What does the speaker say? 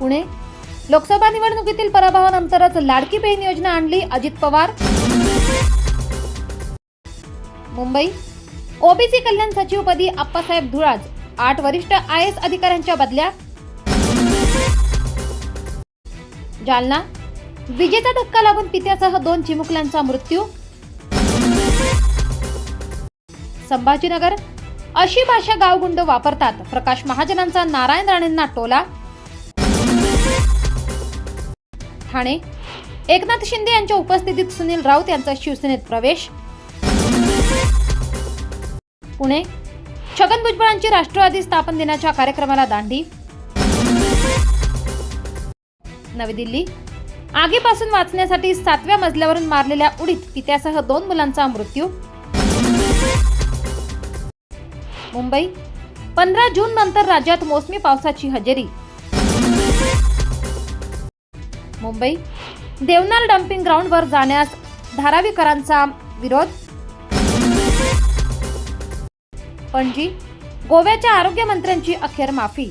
पुणे. लोकसभा निवडणुकीतील पराभवानंतरच लाडकी बहीण योजना आणली अजित पवार. मुंबई. ओबीसी कल्याण सचिवपदी अप्पासाहेब धुळाज. आठ वरिष्ठ आय एस अधिकाऱ्यांच्या बदल्या. जालना. विजेचा धक्का लागून पित्यासह दोन चिमुकल्यांचा मृत्यू. संभाजीनगर. अशी भाषा गावगुंड वापरतात. प्रकाश महाजनांचा नारायण राणेंना टोला. ठाणे. एकनाथ शिंदे यांच्या उपस्थितीत सुनील राऊत यांचा शिवसेनेत प्रवेश. पुणे. छगन भुजबळांची राष्ट्रवादी स्थापन दिनाच्या कार्यक्रमाला दांडी. नवी दिल्ली. आगीपासून वाचण्यासाठी सातव्या मजल्यावरून मारलेल्या उडीत पित्यासह दोन मुलांचा मृत्यू. मुंबई. पंधरा जून नंतर राज्यात मोसमी पावसाची हजेरी. मुंबई. देवनार डम्पिंग ग्राउंडवर जाण्यास धारावीकरांचा विरोध. पणजी गोव्याच्या आरोग्यमंत्र्यांची अखेर माफी.